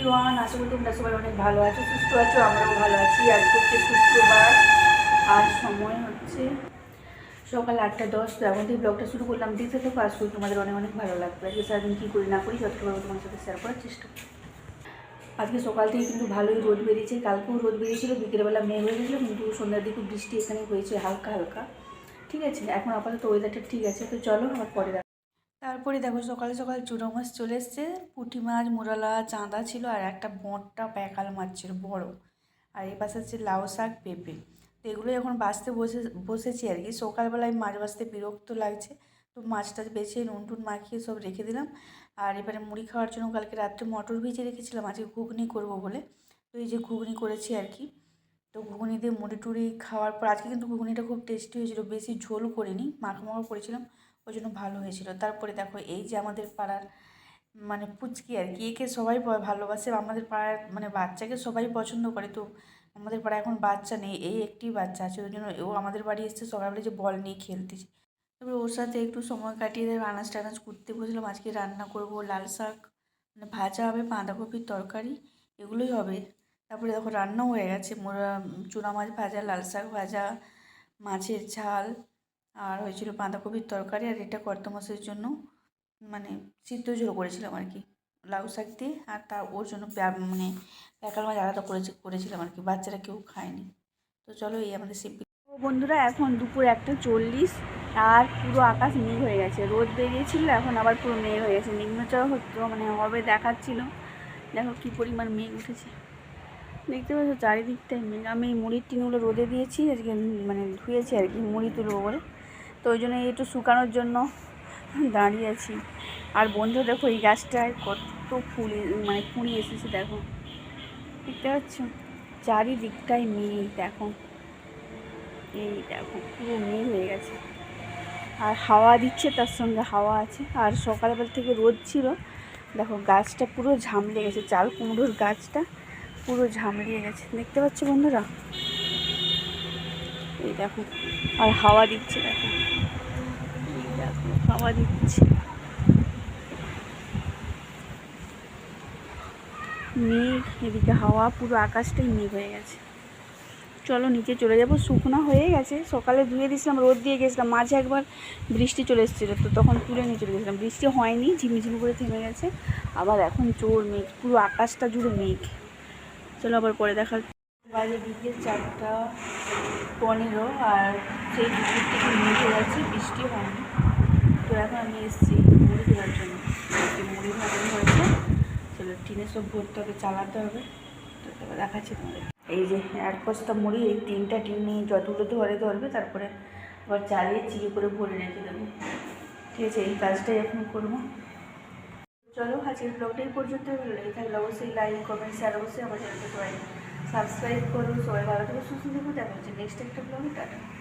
Everyone আশা করি তোমরা সবাই অনেক ভালো আছো, সুস্থ আছো, আমরাও ভালো আছি। আজ হচ্ছে শুক্রবার আর সময় হচ্ছে সকাল আটটা দশ। এখন থেকে ব্লগটা শুরু করলাম দেখতে তো আজ করি তোমাদের অনেক অনেক ভালো লাগবে। আজকে সারাদিন কী করি না করি যতটা তোমার সাথে শেয়ার করার চেষ্টা করি আজকে সকাল থেকে কিন্তু ভালোই রোদ বেরিয়েছে। কালকেও রোদ বেরিয়েছিল, বিকেলবেলা মেঘ হয়ে গেছিল, কিন্তু সন্ধ্যার দিকে বৃষ্টি এখানে হয়েছে, হালকা হালকা। ঠিক আছে, এখন আপাতত ওয়েদারটা ঠিক আছে, তো চলো, আমার পরে তারপরে দেখো সকালে সকাল চুনো মাছ চলে এসছে। পুঁটি মাছ, মুরালা, চাঁদা ছিল আর একটা বঁটটা প্যাকাল মাছ ছিল, বড়। আর এই পাশে হচ্ছে লাউ শাক, পেঁপে। তো এগুলো এখন বাঁচতে বসে, বসেছি আর কি। সকালবেলায় মাছ বাঁচতে বিরক্ত লাগছে। তো মাছটা বেছে নুন টুন মাখিয়ে সব রেখে দিলাম। আর এবারে মুড়ি খাওয়ার জন্য কালকে রাত্রে মটর ভিজে রেখেছিলাম। আজকে ঘুগনি করব বলে। তো এই যে ঘুগনি করেছি আর কি। তো ঘুগনি দিয়ে মুড়ি টুড়ি খাওয়ার পর আজকে কিন্তু ঘুগনিটা খুব টেস্টি হয়েছিল। বেশি ঝোল করিনি, মাখো মাখো করেছিলাম। ওই জন্য ভালো হয়েছিল। তারপরে দেখো এই যে আমাদের পাড়ার মানে পুচকি আর কি, একে সবাই ভালোবাসে আমাদের পাড়ার মানে বাচ্চাকে সবাই পছন্দ করে। তো আমাদের পাড়ায় এখন বাচ্চা নেই, এই একটি বাচ্চা আছে, ওই জন্য ও আমাদের বাড়ি এসছে সকালবেলা যে বল নিয়ে খেলতেছে। তারপরে ওর সাথে একটু সময় কাটিয়ে দেয়, আনাজ টানাজ করতে বসলাম আজকে রান্না করব লাল শাক মানে ভাজা হবে, বাঁধাকপির তরকারি, এগুলোই হবে। তারপরে দেখো রান্নাও হয়ে গেছে, মোরা চুনা মাছ ভাজা, লাল শাক ভাজা, মাছের ঝাল আর হয়েছিল বাঁধাকপির তরকারি আর এটা কর্তা মাছের জন্য মানে সিদ্ধ ঝোল করেছিলাম আর কি, লাউ শাক দিয়ে। আর তা ওর জন্য মানে প্যাকাল মাছ আলাদা করেছি, করেছিলাম আর কি, বাচ্চারা কেউ খায়নি। তো চলো এই আমাদের ও বন্ধুরা, এখন দুপুর একটা চল্লিশ, আর পুরো আকাশ মেঘ হয়ে গেছে। রোদ বেরিয়েছিল, এখন আবার পুরো মেঘ হয়ে গেছে। নিম্নচাপ হতো মানে হবে দেখাচ্ছিল। দেখো কী পরিমাণ মেঘ উঠেছে। দেখতে পাচ্ছ চারিদিকটাই মেঘ। আমি মুড়ির টিনগুলো রোদে দিয়েছি, আজকে মানে ধুয়েছি আর কি, মুড়ি তুলবো বলে। তো ওই জন্য একটু শুকানোর জন্য দাঁড়িয়ে আছি। আর বন্ধু, দেখো এই গাছটায় কত ফুল মানে কুঁড়ি এসেছে, দেখো। দেখতে পাচ্ছ? চারিদিকটাই মেঘ, দেখো। এই দেখো, পুরো মেঘ হয়ে গেছে। আর হাওয়া দিচ্ছে, তার সঙ্গে হাওয়া আছে। আর সকালবেলা থেকে রোদ ছিল। দেখো, গাছটা পুরো ঝামলে গেছে। চাল কুমড়োর গাছটা পুরো ঝামলিয়ে গেছে। দেখতে পাচ্ছ বন্ধুরা? এই দেখো, আর হাওয়া দিচ্ছে দেখো। এই দেখো, হাওয়া দিচ্ছে। মেঘ, এদিকে হাওয়া, পুরো আকাশটাই মেঘ হয়ে গেছে। চলো নিচে চলে যাব, শুকনো হয়ে গেছে। সকালে ধুয়ে দিয়েছিলাম, রোদ দিয়ে গেছিলাম, মাঝে একবার বৃষ্টি চলে এসেছিল, তো তখন তুলে নিয়ে চলে গেছিলাম। বৃষ্টি হয়নি, ঝিমিঝিমি করে থেমে গেছে। আবার এখন জোর মেঘ, পুরো আকাশটা জুড়ে মেঘ। চলো আবার পরে দেখা। বাজে বিকেল চারটা। পনেরো আর সেই দুপুর থেকে মেঘে যাচ্ছে বৃষ্টি হয়নি। তো এখন আমি এসেছি মুড়ি দেওয়ার জন্য। মুড়ি ভাজানো হয়েছে, চলো টিনে সব ভরতে হবে, চালাতে হবে। তো তারপর দেখাচ্ছি তোমাদের। এই যে এক বস্তা মুড়ি, এই তিনটা টিন নিয়ে যতগুলো ধরে ধরবে, তারপরে আবার চালিয়ে চিড়ে করে ভরে রেখে দেবো। ঠিক আছে, এই কাজটাই এখন করব। চলো আজকের ব্লগটা এই পর্যন্ত ভালো লেগে থাকলে অবশ্যই লাইক কমেন্ট শেয়ার অবশ্যই আমার চ্যানেলকে সবাই সাবস্ক্রাইব করুন সবাই ভালো থেকে সুস্থ থাকুন দেখা হচ্ছে নেক্সট একটা ব্লগে টাটা।